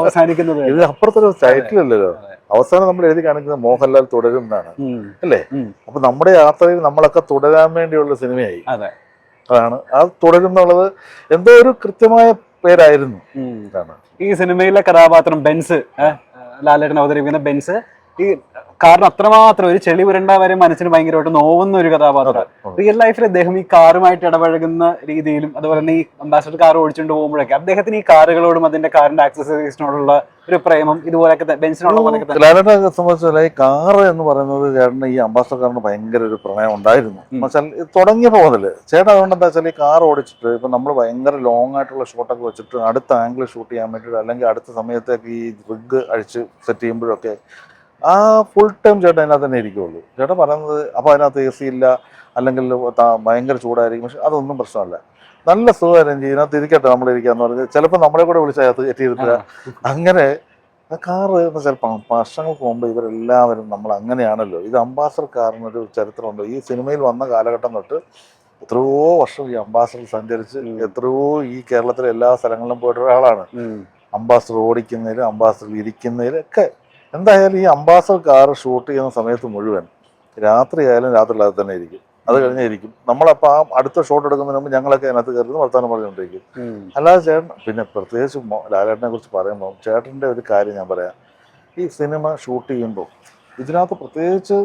അവസാനിക്കുന്നത്. ഇത് അപ്പുറത്തൊരു ടൈറ്റിലല്ലല്ലോ അവസാനം നമ്മൾ എഴുതി കാണിക്കുന്നത് മോഹൻലാൽ തുടരും എന്നാണ്. അല്ലേ. അപ്പൊ നമ്മുടെ യാത്രയിൽ നമ്മളൊക്കെ തുടരാൻ വേണ്ടിയുള്ള സിനിമയായി. അതെ. അതാണ്. ആ തുടരും എന്നുള്ളത് എന്തോ ഒരു കൃത്യമായ പേരായിരുന്നു. ഈ സിനിമയിലെ കഥാപാത്രം ബെൻസ് ലാലേട്ടൻ അവതരിപ്പിക്കുന്ന ബെൻസ് ഈ കാരണം അത്രമാത്രം ഒരു ചെളി ഉരണ്ട വരെ മനസ്സിന് ഭയങ്കരമായിട്ട് നോവുന്ന ഒരു കഥാപാത്രം. റിയൽ ലൈഫിൽ അദ്ദേഹം ഈ കാറുമായിട്ട് ഇടപഴകുന്ന രീതിയിലും അതുപോലെ തന്നെ ഈ അംബാസഡർ കാർ ഓടിച്ചുകൊണ്ട് പോകുമ്പോഴൊക്കെ അദ്ദേഹത്തിന് ഈ കാറുകളോടും അതിന്റെ കാറിന്റെ ആക്സസറീസിനോടുള്ള ഒരു പ്രേമം ഇതുപോലൊക്കെ ബെഞ്ചിനോടൊക്കെ ലാലേട്ടനെ സംബന്ധിച്ചാൽ ഈ കാറ് എന്ന് പറയുന്നത് ചേട്ടന് ഈ അംബാസഡർ കാറിന് ഭയങ്കര ഒരു പ്രണയം ഉണ്ടായിരുന്നു. തുടങ്ങിയ എന്നുവെച്ചാൽ തുടങ്ങിയപ്പോൾ ചേട്ടൻ അതുകൊണ്ട് എന്താ വെച്ചാൽ ഈ കാർ ഓടിച്ചിട്ട് ഇപ്പൊ നമ്മൾ ഭയങ്കര ലോങ് ആയിട്ടുള്ള ഷോട്ടൊക്കെ വെച്ചിട്ട് അടുത്ത ആംഗിൾ ഷൂട്ട് ചെയ്യാൻ വേണ്ടിയിട്ട് അല്ലെങ്കിൽ അടുത്ത സമയത്തേക്ക് ഈ റിഗ് അഴിച്ച് സെറ്റ് ചെയ്യുമ്പോഴൊക്കെ ആ ഫുൾ ടൈം ചേട്ടൻ അതിനകത്ത് തന്നെ ഇരിക്കുള്ളൂ. ചേട്ടൻ പറയുന്നത് അപ്പോൾ അതിനകത്ത് എ സി ഇല്ല അല്ലെങ്കിൽ ഭയങ്കര ചൂടായിരിക്കും. പക്ഷെ അതൊന്നും പ്രശ്നമല്ല. നല്ല സുഖമായിരുന്നു ഇതിനകത്ത് ഇരിക്കട്ടെ നമ്മൾ ഇരിക്കാന്ന് പറഞ്ഞ്. ചിലപ്പോൾ നമ്മളെ കൂടെ വിളിച്ച് അകത്ത് എത്തിയിരുത്തുക അങ്ങനെ ആ കാറ് എന്ന് ചിലപ്പോൾ വർഷങ്ങൾക്ക് മുമ്പ് ഇവരെല്ലാവരും നമ്മൾ അങ്ങനെയാണല്ലോ. ഇത് അംബാസഡർ കാറിനൊരു ചരിത്രമുണ്ട്. ഈ സിനിമയിൽ വന്ന കാലഘട്ടം തൊട്ട് എത്രയോ വർഷം ഈ അംബാസഡർ സഞ്ചരിച്ച് എത്രയോ ഈ കേരളത്തിലെ എല്ലാ സ്ഥലങ്ങളിലും പോയിട്ട് ഒരാളാണ്. അംബാസഡർ ഓടിക്കുന്നതിലും അംബാസഡർ ഇരിക്കുന്നതിലും ഒക്കെ എന്തായാലും ഈ അംബാസഡർ കാർ ഷൂട്ട് ചെയ്യുന്ന സമയത്ത് മുഴുവൻ രാത്രി ആയാലും രാത്രി അത് തന്നെ ഇരിക്കും. അത് കഴിഞ്ഞിരിക്കും നമ്മളപ്പോൾ ആ അടുത്ത ഷോട്ട് എടുക്കുന്നതിന് മുമ്പ് ഞങ്ങളൊക്കെ അതിനകത്ത് കയറുന്നു വർത്തമാനം പറഞ്ഞുകൊണ്ടിരിക്കും. അല്ലാതെ ചേട്ടൻ പിന്നെ പ്രത്യേകിച്ച് ലാലേട്ടനെ കുറിച്ച് പറയുമ്പോൾ ചേട്ടന്റെ ഒരു കാര്യം ഞാൻ പറയാം. ഈ സിനിമ ഷൂട്ട് ചെയ്യുമ്പോൾ ഇതിനകത്ത് പ്രത്യേകിച്ച്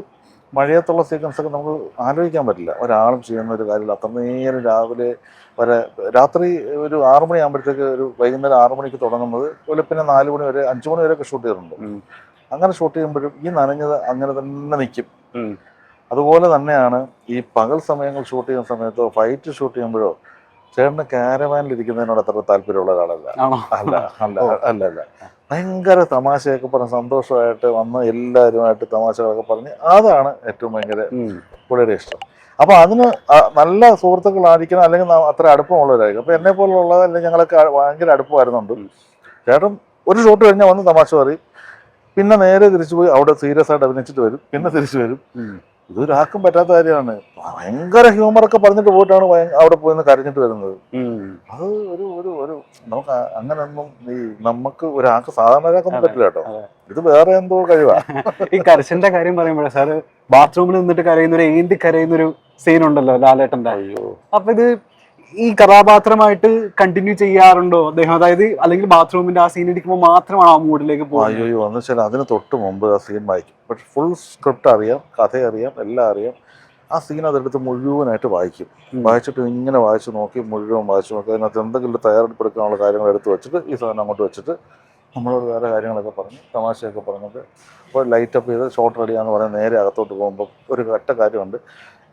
മഴയത്തുള്ള സീക്വൻസൊക്കെ നമുക്ക് ആലോചിക്കാൻ പറ്റില്ല. ഒരാളും ചെയ്യുന്ന ഒരു കാര്യമില്ല. അത്ര നേരം രാവിലെ വരെ രാത്രി ഒരു ആറു മണി ആകുമ്പോഴത്തേക്ക് ഒരു വൈകുന്നേരം ആറു മണിക്ക് തുടങ്ങുന്നത് വെളുപ്പിനെ നാല് മണി വരെ അഞ്ചു മണി വരെയൊക്കെ ഷൂട്ട് ചെയ്യാറുണ്ട് ഉം. അങ്ങനെ ഷൂട്ട് ചെയ്യുമ്പോഴും ഈ നനഞ്ഞത് അങ്ങനെ തന്നെ നിൽക്കും അതുപോലെ തന്നെയാണ് ഈ പകൽ സമയങ്ങൾ ഷൂട്ട് ചെയ്യുന്ന സമയത്തോ ഫൈറ്റ് ഷൂട്ട് ചെയ്യുമ്പോഴോ ചേട്ടന് കാരവാനിൽ ഇരിക്കുന്നതിനോട് അത്ര താല്പര്യമുള്ള ഒരാളല്ല. അല്ല അല്ല അല്ല അല്ല. ഭയങ്കര തമാശയൊക്കെ പറഞ്ഞ് സന്തോഷമായിട്ട് വന്ന് എല്ലാവരുമായിട്ട് തമാശകളൊക്കെ പറഞ്ഞ് അതാണ് ഏറ്റവും ഭയങ്കര പുള്ളിയുടെ ഇഷ്ടം. അപ്പൊ അതിന് നല്ല സുഹൃത്തുക്കളായിരിക്കണം അല്ലെങ്കിൽ അത്ര അടുപ്പമുള്ളവരായിരിക്കും. അപ്പൊ എന്നെ പോലുള്ളത് അല്ലെങ്കിൽ ഞങ്ങളൊക്കെ ഭയങ്കര അടുപ്പമായിരുന്നുണ്ട്. ചേട്ടൻ ഒരു ഷോട്ട് കഴിഞ്ഞാൽ വന്ന് തമാശ പറയും. പിന്നെ നേരെ തിരിച്ചു പോയി അവിടെ സീരിയസ് ആയിട്ട് അഭിനയിച്ചിട്ട് വരും. പിന്നെ തിരിച്ചു വരും. ഇതൊരാക്കും പറ്റാത്ത കാര്യമാണ്. ഭയങ്കര ഹ്യൂമർ ഒക്കെ പറഞ്ഞിട്ട് പോയിട്ടാണ് അവിടെ പോയി നിന്ന് കരഞ്ഞിട്ട് വരുന്നത്. അത് ഒരു ഒരു ഒരു നമുക്ക് അങ്ങനെയൊന്നും അങ്ങനൊന്നും ഈ നമുക്ക് ഒരാൾക്ക് സാധാരണ ഒരാൾക്കൊന്നും പറ്റില്ല കേട്ടോ. ഇത് വേറെ എന്തോ കഴിവാ. ഈ കരച്ചിന്റെ കാര്യം പറയുമ്പോഴേ സാറ് ബാത്റൂമിൽ നിന്നിട്ട് കരയുന്ന ഒരു ഏന്തി കരയുന്ന ഒരു സീൻ ഉണ്ടല്ലോ ലാലേട്ടന്റെ അയ്യോ. അപ്പൊ ഇത് ഈ കഥാപാത്രമായിട്ട് കണ്ടിന്യൂ ചെയ്യാറുണ്ടോ അദ്ദേഹം? അതായത് അല്ലെങ്കിൽ ബാത്റൂമിന്റെ ആ സീൻ എടുക്കുമ്പോൾ മാത്രമാണ് ആ മൂഡിലേക്ക് പോകുന്നത്? അയ്യോ എന്ന് വെച്ചാൽ അതിന് തൊട്ട് മുമ്പ് ആ സീൻ വായിക്കും. പക്ഷെ ഫുൾ സ്ക്രിപ്റ്റ് അറിയാം കഥ അറിയാം എല്ലാം അറിയാം. ആ സീൻ അതെടുത്ത് മുഴുവനായിട്ട് വായിക്കും. വായിച്ചിട്ട് ഇങ്ങനെ വായിച്ച് നോക്കി മുഴുവൻ വായിച്ച് നോക്കി. അതിനകത്ത് എന്തെങ്കിലും തയ്യാറെടുപ്പെടുക്കാനുള്ള കാര്യങ്ങൾ എടുത്ത് വെച്ചിട്ട് ഈ സാധനം അങ്ങോട്ട് വെച്ചിട്ട് നമ്മളോട് വേറെ കാര്യങ്ങളൊക്കെ പറഞ്ഞ് തമാശയൊക്കെ പറഞ്ഞിട്ട് അപ്പോൾ ലൈറ്റ് അപ്പ് ചെയ്ത് ഷോർട്ട് റെഡിയാന്ന് പറഞ്ഞ് നേരെ അകത്തോട്ട് പോകുമ്പോൾ ഒരു കട്ട കാര്യമുണ്ട്.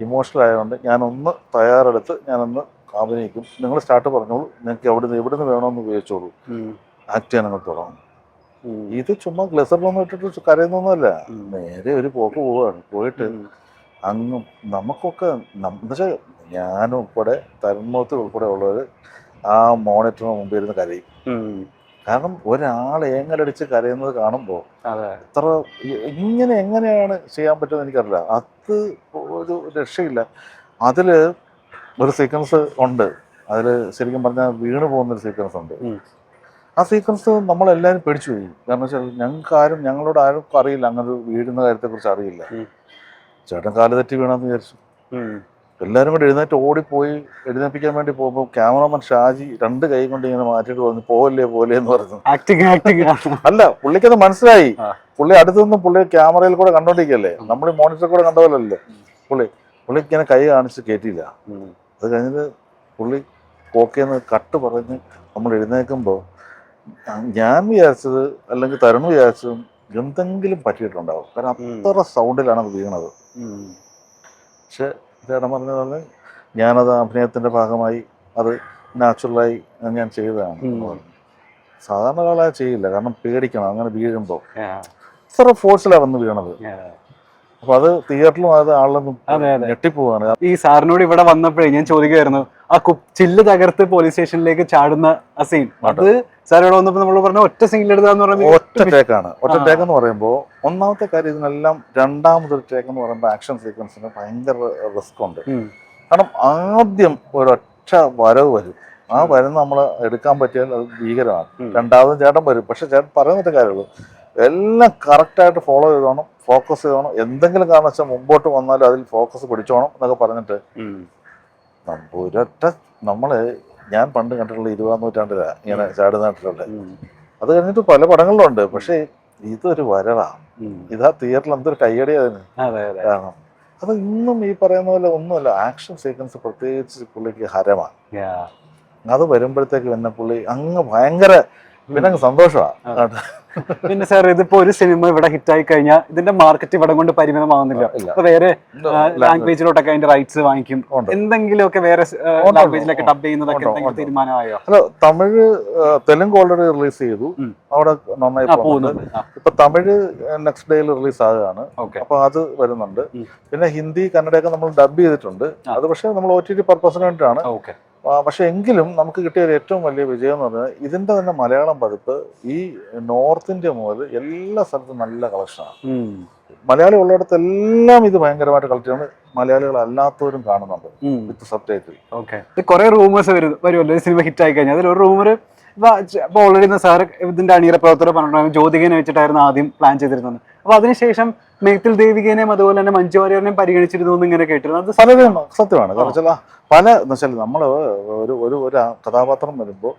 ഇമോഷണൽ ആയതുകൊണ്ട് ഞാനൊന്ന് തയ്യാറെടുത്ത് ഞാനൊന്ന് അഭിനയിക്കും നിങ്ങൾ സ്റ്റാർട്ട് പറഞ്ഞോളൂ. നിങ്ങൾക്ക് എവിടെ നിന്ന് എവിടെ നിന്ന് വേണമെന്ന് ഉപയോഗിച്ചോളൂ. ആക്ട് ചെയ്യാൻ അങ്ങ് തുടങ്ങും ഇത് ചുമ്മാ ഗ്ലസറിലൊന്നും ഇട്ടിട്ട് കരയുന്നൊന്നുമല്ല. നേരെ ഒരു പോക്ക് പോവാണ് പോയിട്ട് അങ്ങ് നമുക്കൊക്കെ എന്നുവെച്ചാൽ ഞാനും ഉൾപ്പെടെ തരുൺമോത്തിൽ ഉൾപ്പെടെ ഉള്ളവർ ആ മോണിറ്ററിന് മുമ്പിൽ ഇരുന്ന് കരയും. കാരണം ഒരാൾ ഏങ്ങലടിച്ച് കരയുന്നത് കാണുമ്പോൾ എത്ര ഇങ്ങനെ എങ്ങനെയാണ് ചെയ്യാൻ പറ്റുമെന്ന് എനിക്കറിയില്ല. അത് ഒരു രക്ഷയില്ല. അതിൽ ഒരു സീക്വൻസ് ഉണ്ട്. അതിൽ ശരിക്കും പറഞ്ഞാൽ വീണ് പോകുന്നൊരു സീക്വൻസ് ഉണ്ട്. ആ സീക്വൻസ് നമ്മളെല്ലാവരും പേടിച്ചു പോയി. കാരണം വെച്ചാൽ ഞങ്ങൾക്ക് ആരും ഞങ്ങളോട് ആരും അറിയില്ല. അങ്ങനെ വീഴുന്ന കാര്യത്തെക്കുറിച്ച് അറിയില്ല. ചേട്ടൻ കാൽ തെറ്റി വീണെന്ന് വിചാരിച്ചു. എല്ലാവരും കൂടി എഴുന്നേറ്റ് ഓടിപ്പോയി എഴുന്നേപ്പിക്കാൻ വേണ്ടി പോകുമ്പോൾ ക്യാമറമാൻ ഷാജി രണ്ട് കൈ കൊണ്ട് ഇങ്ങനെ മാറ്റിയിട്ട് പറഞ്ഞു പോവല്ലേ പോലെ എന്ന് പറഞ്ഞു. ആക്ടിങ് ആക്ടിങ് അല്ല പുള്ളിക്കത് മനസ്സിലായി. പുള്ളി അടുത്ത് പുള്ളി ക്യാമറയിൽ കൂടെ കണ്ടോണ്ടിരിക്കല്ലേ? നമ്മൾ മോണിറ്ററിൽ കൂടെ കണ്ടപോലല്ലേ പുള്ളി പുള്ളി ഇങ്ങനെ കൈ കാണിച്ച് കയറ്റിയില്ല അത് കഴിഞ്ഞിട്ട് പുള്ളി ഓക്കേന്ന് കട്ട് പറഞ്ഞ് നമ്മൾ എഴുന്നേൽക്കുമ്പോൾ ഞാൻ വിചാരിച്ചത് അല്ലെങ്കിൽ തരുൺ വിചാരിച്ചതും എന്തെങ്കിലും പറ്റിയിട്ടുണ്ടാവും. കാരണം അത്ര സൗണ്ടിലാണ് അത് വീണത്. പക്ഷെ ചേട്ടൻ പറഞ്ഞ പോലെ ഞാനത് അഭിനയത്തിന്റെ ഭാഗമായി അത് നാച്ചുറലായി ഞാൻ ചെയ്തതാണ്. സാധാരണ ആളാ ചെയ്യില്ല. കാരണം പേടിക്കണം. അങ്ങനെ വീഴുമ്പോൾ അത്ര ഫോഴ്സിലാണ് വന്ന് വീണത്. അപ്പൊ അത് തിയേറ്ററിലും അത് ആളിലൊന്നും. ഞെട്ടിപ്പോവാണ്. ഈ സാറിനോട് ഇവിടെ വന്നപ്പോഴേ ഞാൻ ചോദിക്കുമായിരുന്നു ആ കു ചില്ല് തകർത്ത് പോലീസ് സ്റ്റേഷനിലേക്ക് ചാടുന്ന ആ സീൻ അത് സാർ ഇവിടെ വന്നപ്പോ നമ്മൾ പറഞ്ഞ ഒറ്റ സീനിലെടുത്താന്ന് ഒറ്റ പറയുമ്പോൾ ടേക്കാണ് ഒറ്റ ടേക്ക് എന്ന് പറയുമ്പോൾ ഒന്നാമത്തെ കാര്യം ഇതിനെല്ലാം രണ്ടാമതൊരു ടേക്ക് എന്ന് പറയുമ്പോൾ ആക്ഷൻ സീക്വൻസിന് ഭയങ്കര റിസ്ക് ഉണ്ട്. കാരണം ആദ്യം ഒരൊറ്റ വരവ് വരും. ആ വരുന്ന നമ്മൾ എടുക്കാൻ പറ്റിയാൽ അത് ഭീകരമാണ്. രണ്ടാമതും ചേട്ടൻ വരും. പക്ഷെ ചേട്ടൻ പറയുന്നിട്ട് കാര്യമുള്ളൂ. എല്ലാം കറക്റ്റായിട്ട് ഫോളോ ചെയ്തോണം. ഫോക്കസ് ചെയ്യണം എന്തെങ്കിലും കാരണം വെച്ചാൽ മുമ്പോട്ട് വന്നാൽ അതിൽ ഫോക്കസ് പിടിച്ചോണം എന്നൊക്കെ പറഞ്ഞിട്ട് നമ്പൂരൊറ്റ ഒരൊറ്റ നമ്മൾ ഞാൻ പണ്ട് കണ്ടിട്ടുള്ള ഇരുപതാം നൂറ്റാണ്ടിലാണ് ഇങ്ങനെ ചാടുനാട്ടിലുള്ള. അത് കഴിഞ്ഞിട്ട് പല പടങ്ങളിലുണ്ട്. പക്ഷേ ഇതൊരു വരവാ ഇതാ തിയേറ്ററിൽ എന്തൊരു കയ്യടി അതിന്. അതെ അതെ. കാരണം അത് ഇന്നും ഈ പറയുന്ന പോലെ ഒന്നുമല്ല. ആക്ഷൻ സീക്വൻസ് പ്രത്യേകിച്ച് പുള്ളിക്ക് ഹരമാണ്. അത് വരുമ്പോഴത്തേക്ക് പിന്നെ പുള്ളി അങ്ങ് ഭയങ്കര പിന്നെ സന്തോഷമാണ് പിന്നെ സാർ ഇതിപ്പോ ഒരു സിനിമ ഇവിടെ ഹിറ്റ് ആയി കഴിഞ്ഞാൽ ഇതിന്റെ മാർക്കറ്റ് ഇവിടെ കൊണ്ട് പരിമിതമാവുന്നില്ല. വേറെ ലാംഗ്വേജിലോട്ടൊക്കെ അതിന്റെ റൈറ്റ്സ് വാങ്ങിക്കും. എന്തെങ്കിലുമൊക്കെ വേറെ ലാംഗ്വേജിലൊക്കെ. ഡബ് ചെയ്യുന്നതൊക്കെ എന്തെങ്കിലും തീരുമാനമായോ? അല്ല തമിഴ് തെലുങ്ക് ഓൾറെഡി റിലീസ് ചെയ്തു. അവിടെ നന്നായി പോകുന്നുണ്ട്. ഇപ്പൊ തമിഴ് നെക്സ്റ്റ് ഡേയിൽ റിലീസ് ആകുകയാണ്. അപ്പൊ അത് വരുന്നുണ്ട്. പിന്നെ ഹിന്ദി കന്നഡയൊക്കെ നമ്മൾ ഡബ് ചെയ്തിട്ടുണ്ട്. അത് പക്ഷേ നമ്മൾ ഒ ടി ടി പർപ്പസിന് വേണ്ടിയിട്ടാണ്. പക്ഷെ എങ്കിലും നമുക്ക് കിട്ടിയ ഒരു ഏറ്റവും വലിയ വിജയം എന്ന് പറഞ്ഞാൽ ഇതിന്റെ തന്നെ മലയാളം പതിപ്പ് ഈ നോർത്ത് ഇന്ത്യ മുതൽ എല്ലാ സ്ഥലത്തും നല്ല കളക്ഷനാണ്. മലയാളി ഉള്ളിടത്തെല്ലാം ഇത് ഭയങ്കരമായിട്ട് കളക്ട് ചെയ്യുന്നത് മലയാളികൾ അല്ലാത്തവരും കാണുന്നുണ്ട് വിത്ത് സബ് ടൈറ്റിൽ ഓക്കെ കുറെ റൂമേഴ്സ് വരും വരുമല്ലോ. ഒരു സിനിമ ഹിറ്റ് ആയി കഴിഞ്ഞാൽ അതിലൊരു റൂമർ ഇപ്പൊ ഓൾറെഡി സാർ ഇതിന്റെ അണിയറ പ്രവർത്തകർ പറഞ്ഞിട്ടുണ്ടായിരുന്നു. ജ്യോതികനെ വെച്ചിട്ടായിരുന്നു ആദ്യം പ്ലാൻ ചെയ്തിരുന്നത്. അപ്പൊ അതിനുശേഷം മേത്തിൽ ദേവികേനെയും അതുപോലെ തന്നെ മഞ്ജുവാരിയറിനെയും പരിഗണിച്ചിരുന്നു എന്ന് ഇങ്ങനെ കേട്ടിരുന്നു. അത് പലരും സത്യമാണ്. കാരണം പല എന്ന് വെച്ചാൽ നമ്മൾ ഒരു ഒരു ഒരു കഥാപാത്രം വരുമ്പോൾ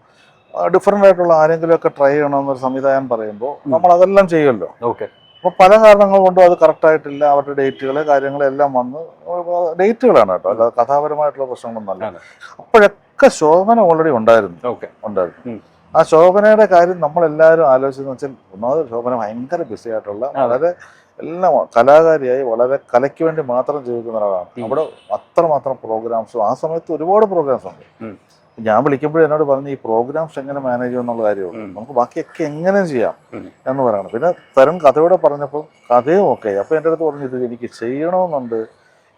ഡിഫറെന്റ് ആയിട്ടുള്ള ആരെങ്കിലും ഒക്കെ ട്രൈ ചെയ്യണമെന്നൊരു സംവിധാനം പറയുമ്പോൾ നമ്മൾ അതെല്ലാം ചെയ്യുമല്ലോ. ഓക്കെ. അപ്പോൾ പല കാരണങ്ങൾ കൊണ്ടും അത് കറക്റ്റായിട്ടില്ല അവരുടെ ഡേറ്റുകൾ കാര്യങ്ങളെല്ലാം വന്ന് ഡേറ്റുകളാണ് കേട്ടോ. അല്ലാതെ കഥാപരമായിട്ടുള്ള പ്രശ്നങ്ങളൊന്നും അല്ല. അപ്പോഴൊക്കെ ശോഭന ഓൾറെഡി ഉണ്ടായിരുന്നു. ഓക്കെ. ഉണ്ടായിരുന്നു. ആ ശോഭനയുടെ കാര്യം നമ്മളെല്ലാവരും ആലോചിച്ചെന്ന് വെച്ചാൽ ഒന്നാമത് ശോഭന ഭയങ്കര ബിസി ആയിട്ടുള്ള വളരെ എല്ലാം കലാകാരിയായി വളരെ കലയ്ക്ക് വേണ്ടി മാത്രം ജീവിക്കുന്ന ഒരാളാണ്. അവിടെ അത്രമാത്രം പ്രോഗ്രാംസും ആ സമയത്ത് ഒരുപാട് പ്രോഗ്രാംസ് ഉണ്ട്. ഞാൻ വിളിക്കുമ്പോഴും എന്നോട് പറഞ്ഞു ഈ പ്രോഗ്രാംസ് എങ്ങനെ മാനേജ് ചെയ്യുക എന്നുള്ള കാര്യമുള്ളൂ നമുക്ക് ബാക്കിയൊക്കെ എങ്ങനെ ചെയ്യാം എന്ന് പറയണം. പിന്നെ തരം കഥയോടെ പറഞ്ഞപ്പോൾ കഥയും ഓക്കെ അപ്പൊ എന്റെ അടുത്ത് പറഞ്ഞു ഇത് എനിക്ക് ചെയ്യണമെന്നുണ്ട്.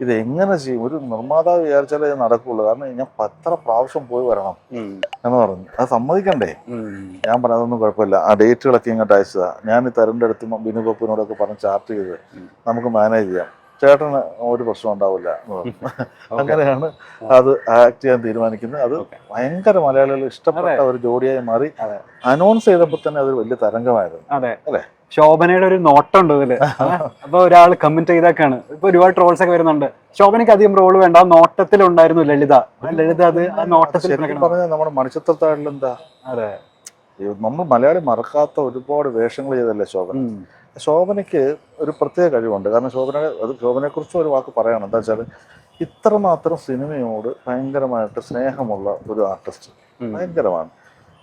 ഇത് എങ്ങനെ ചെയ്യും? ഒരു നിർമ്മാതാവ് വിചാരിച്ചാലേ ഇത് നടക്കുള്ളൂ. കാരണം ഞാൻ പത്ര പ്രാവശ്യം പോയി വരണം എന്ന് പറഞ്ഞു. അത് സമ്മതിക്കണ്ടേ? ഞാൻ പറഞ്ഞു അതൊന്നും കുഴപ്പമില്ല. ആ ഡേറ്റുകളൊക്കെ ഇങ്ങോട്ട് അയച്ചതാ. ഞാൻ ഈ തരുണിന്റെ അടുത്ത് ബിനു ബപ്പിനോടൊക്കെ പറഞ്ഞ് ചാർട്ട് ചെയ്ത് നമുക്ക് മാനേജ് ചെയ്യാം. ചേട്ടന് ഒരു പ്രശ്നം ഉണ്ടാവില്ല അങ്ങനെയാണ് അത് ആക്ട് ചെയ്യാൻ തീരുമാനിക്കുന്നത്. അത് ഭയങ്കര മലയാളികൾ ഇഷ്ടപ്പെട്ട ഒരു ജോഡിയായി മാറി. അനൗൺസ് ചെയ്തപ്പോൾ തന്നെ അതൊരു വലിയ തരംഗമായിരുന്നു. അല്ലേ? ശോഭനയുടെ ഒരു നോട്ടം ഉണ്ട് ഇതിൽ അപ്പൊ ഒരാൾ കമന്റ് ചെയ്തൊക്കെയാണ് ഇപ്പൊ ഒരുപാട് ട്രോൾസ് ഒക്കെ വരുന്നുണ്ട്. ശോഭനയ്ക്ക് അധികം റോൾ വേണ്ട ആ നോട്ടത്തിൽ ഉണ്ടായിരുന്നു ലളിത ലളിത അത് ആ നോട്ടത്തിൽ നമ്മുടെ മണിച്ചിത്രത്താഴിൽ എന്താ? അതെ. നമ്മൾ മലയാളി മറക്കാത്ത ഒരുപാട് വേഷങ്ങൾ ചെയ്തല്ലേ ശോഭന? ശോഭനയ്ക്ക് ഒരു പ്രത്യേക കഴിവുണ്ട്. കാരണം ശോഭന അത് ശോഭനയെക്കുറിച്ച് ഒരു വാക്ക് പറയണം. എന്താ വെച്ചാൽ ഇത്രമാത്രം സിനിമയോട് ഭയങ്കരമായിട്ട് സ്നേഹമുള്ള ഒരു ആർട്ടിസ്റ്റ് ഭയങ്കരമാണ്.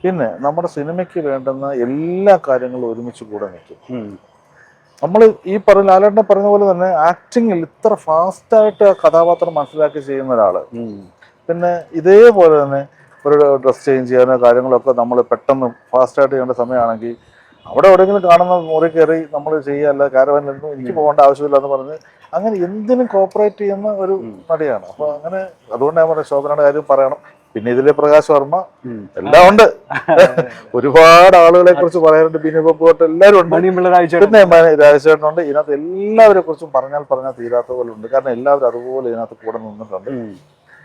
പിന്നെ നമ്മുടെ സിനിമയ്ക്ക് വേണ്ടുന്ന എല്ലാ കാര്യങ്ങളും ഒരുമിച്ച് കൂടെ നിൽക്കും നമ്മൾ ഈ പറഞ്ഞ ലാലേട്ടനെ പറഞ്ഞ പോലെ തന്നെ ആക്ടിങ്ങിൽ ഇത്ര ഫാസ്റ്റായിട്ട് ആ കഥാപാത്രം മനസ്സിലാക്കി ചെയ്യുന്ന ഒരാൾ. പിന്നെ ഇതേപോലെ തന്നെ ഒരു ഡ്രസ് ചേഞ്ച് ചെയ്യാനോ കാര്യങ്ങളൊക്കെ നമ്മൾ പെട്ടെന്ന് ഫാസ്റ്റായിട്ട് ചെയ്യേണ്ട സമയമാണെങ്കിൽ അവിടെ എവിടെയെങ്കിലും കാണുന്ന മുറി കയറി നമ്മൾ ചെയ്യല്ല കാരവാനിലൊന്നും എനിക്ക് പോകേണ്ട ആവശ്യമില്ല എന്ന് പറഞ്ഞ് അങ്ങനെ എന്തിനും കോപ്പറേറ്റ് ചെയ്യുന്ന ഒരു. നടിയാണ് അപ്പൊ അങ്ങനെ അതുകൊണ്ട് ഞാൻ പറയാം ശോഭനയുടെ കാര്യം പറയണം പിന്നെ ഇതിലെ പ്രകാശ് വർമ്മ. എല്ലാം ഉണ്ട്. ഒരുപാട് ആളുകളെ കുറിച്ച് പറയാനുണ്ട് പിന്നെ പോട്ട് എല്ലാവരും ഉണ്ട്. പിന്നെ രാജശേഖരനുണ്ട് ഇതിനകത്ത് എല്ലാവരെ കുറിച്ചും പറഞ്ഞാൽ പറഞ്ഞാൽ തീരാത്ത പോലെ ഉണ്ട് കാരണം എല്ലാവരും അതുപോലെ ഇതിനകത്ത് കൂടെ നിന്നിട്ടുണ്ട്.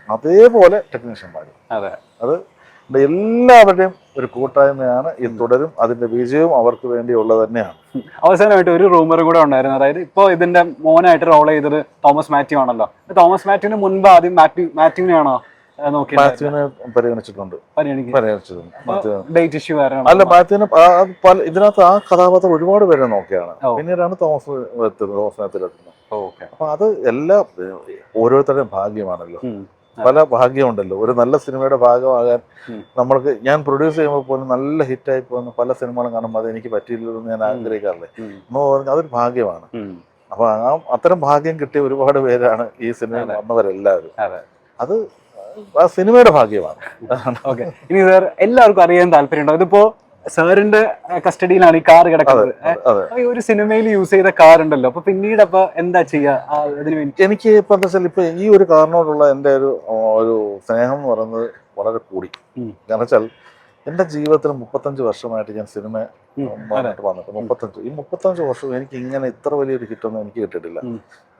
അതേപോലെ ടെക്നീഷ്യന്മാർ അതെ. അത് എല്ലാവരുടെയും ഒരു കൂട്ടായ്മയാണ്. ഈ തുടരും അതിന്റെ വിജയവും അവർക്ക് വേണ്ടിയുള്ളത് തന്നെയാണ്. അവസാനമായിട്ട് ഒരു റൂമർ കൂടെ ഉണ്ടായിരുന്നു. അതായത് ഇപ്പൊ ഇതിന്റെ മോനായിട്ട് റോൾ ചെയ്തത് തോമസ് മാത്യു ആണല്ലോ. തോമസ് മാത്യുവിന് മുൻപ് ആദ്യം മാത്യു മാത്യുവിനെയാണോ? പരിഗണിച്ചിട്ടുണ്ട്. ഡേറ്റ് ഇഷ്യൂ അല്ല മാത്യുവിന് പല ഇതിനകത്ത് ആ കഥാപാത്രം ഒരുപാട് പേരെ നോക്കിയാണ്. പിന്നീടാണ് തോമസ് എത്തുന്നത് തോമസ് മാത്യു എത്തുന്നത് ഓക്കെ. അപ്പൊ അത് എല്ലാ ഓരോരുത്തരുടെയും ഭാഗ്യമാണല്ലോ. പല ഭാഗ്യമുണ്ടല്ലോ. ഒരു നല്ല സിനിമയുടെ ഭാഗമാകാൻ നമ്മൾക്ക് ഞാൻ പ്രൊഡ്യൂസ് ചെയ്യുമ്പോൾ പോലും നല്ല ഹിറ്റായി പോകുന്ന പല സിനിമകളും കാണുമ്പോൾ അത് എനിക്ക് പറ്റിയില്ലെന്ന് ഞാൻ ആഗ്രഹിക്കാറില്ലേ? എന്ന് പറഞ്ഞാൽ അതൊരു ഭാഗ്യമാണ്. അപ്പൊ ആ അത്തരം ഭാഗ്യം കിട്ടിയ ഒരുപാട് പേരാണ് ഈ സിനിമയിൽ. വന്നവരെല്ലാവരും. അതെ. ആ സിനിമയുടെ ഭാഗ്യമാണ്. ഓക്കെ ഇനി സാർ എല്ലാവർക്കും അറിയാൻ താല്പര്യമുണ്ടോ? ഇതിപ്പോ സാറിന്റെ കസ്റ്റഡിയിലാണ് ഈ കാർ കിടക്കുന്നത്. ഒരു സിനിമയിൽ യൂസ് ചെയ്ത കാർ ഉണ്ടല്ലോ അപ്പൊ പിന്നീട് അപ്പൊ എന്താ ചെയ്യുക എനിക്ക് ഇപ്പൊ എന്താ വെച്ചാൽ ഇപ്പൊ ഈ ഒരു കാറിനോടുള്ള എന്റെ ഒരു ഒരു സ്നേഹം എന്ന് പറയുന്നത് വളരെ കൂടി. കാരണം വെച്ചാൽ എന്റെ ജീവിതത്തിൽ മുപ്പത്തഞ്ച് വർഷമായിട്ട് ഞാൻ സിനിമ. വന്നിട്ട് മുപ്പത്തഞ്ച്. ഈ മുപ്പത്തഞ്ച് വർഷം എനിക്ക് ഇങ്ങനെ ഇത്ര വലിയൊരു ഹിറ്റൊന്നും എനിക്ക് കിട്ടിയിട്ടില്ല.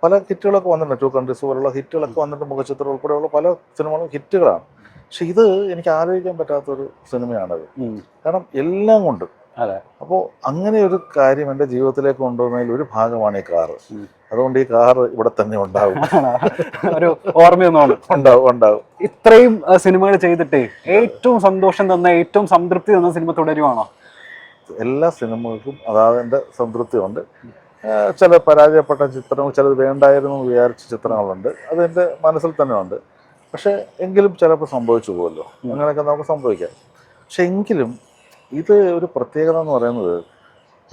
പല ഹിറ്റുകളൊക്കെ വന്നിട്ടുണ്ട്. ടു കൺട്രീസ് പോലുള്ള ഹിറ്റുകളൊക്കെ വന്നിട്ട് മുഖചിത്രം ഉൾപ്പെടെയുള്ള പല സിനിമകളും ഹിറ്റുകളാണ്. പക്ഷെ ഇത് എനിക്ക് ആലോചിക്കാൻ പറ്റാത്തൊരു സിനിമയാണത്. കാരണം എല്ലാം കൊണ്ട്. അപ്പോൾ അങ്ങനെ ഒരു കാര്യം എന്റെ ജീവിതത്തിലേക്ക് കൊണ്ടുവന്നതിൽ ഒരു ഭാഗമാണ് ഈ കാറ് അതുകൊണ്ട് ഈ കാറ് ഇവിടെ തന്നെ ഉണ്ടാവും. ഒരു ഓർമ്മയൊന്നും ഉണ്ടാവും ഉണ്ടാവും. ഇത്രയും സിനിമകൾ ചെയ്തിട്ട് ഏറ്റവും സന്തോഷം തന്ന ഏറ്റവും സംതൃപ്തി തന്ന സിനിമ തുടരുവാണോ? എല്ലാ സിനിമകൾക്കും അതാതിന്റെ സംതൃപ്തി ഉണ്ട് ചില പരാജയപ്പെട്ട ചിത്രങ്ങൾ ചിലത് വേണ്ടായിരുന്നു വിചാരിച്ച ചിത്രങ്ങളുണ്ട്. അതെന്റെ മനസ്സിൽ തന്നെ ഉണ്ട്. പക്ഷേ എങ്കിലും ചിലപ്പോൾ സംഭവിച്ചു പോകുമല്ലോ. അങ്ങനെയൊക്കെ നമുക്ക് സംഭവിക്കാം. പക്ഷെ എങ്കിലും ഇത് ഒരു പ്രത്യേകത എന്ന് പറയുന്നത്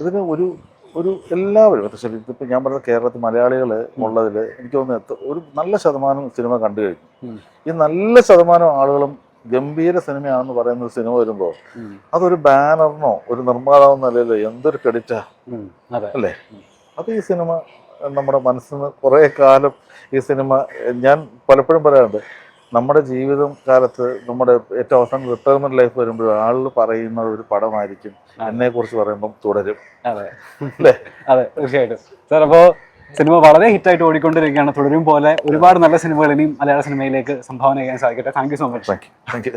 ഇതിന് ഒരു ഒരു എല്ലാവരും പക്ഷേ ഇതിപ്പോൾ ഞാൻ പറഞ്ഞ കേരളത്തിൽ മലയാളികൾ ഉള്ളതിൽ എനിക്ക് തോന്നുന്നത് ഒരു നല്ല ശതമാനം സിനിമ കണ്ടു കഴിഞ്ഞു. ഈ നല്ല ശതമാനം ആളുകളും ഗംഭീര സിനിമയാണെന്ന് പറയുന്ന ഒരു സിനിമ വരുമ്പോൾ അതൊരു ബാനറിനോ ഒരു നിർമ്മാതാവ് നിലയിലോ എന്തൊരു ക്രെഡിറ്റാ? അല്ലേ? അത് ഈ സിനിമ നമ്മുടെ മനസ്സിന് കുറേ കാലം ഈ സിനിമ ഞാൻ പലപ്പോഴും പറയാറുണ്ട് നമ്മുടെ ജീവിതം കാലത്ത് നമ്മുടെ ഏറ്റവും അവസാനം റിട്ടയർമെന്റ് ലൈഫ് വരുമ്പോൾ ആളുകൾ പറയുന്ന ഒരു പടമായിരിക്കും എന്നെ കുറിച്ച് പറയുമ്പം തുടരും. അതെ. അല്ലേ? അതെ തീർച്ചയായിട്ടും. സാർ അപ്പോ സിനിമ വളരെ ഹിറ്റായിട്ട് ഓടിക്കൊണ്ടിരിക്കുകയാണ്. തുടരും പോലെ ഒരുപാട് നല്ല സിനിമകൾ ഇനിയും മലയാള സിനിമയിലേക്ക് സംഭാവന ചെയ്യാൻ സാധിക്കട്ടെ. Thank you so much thank you thank you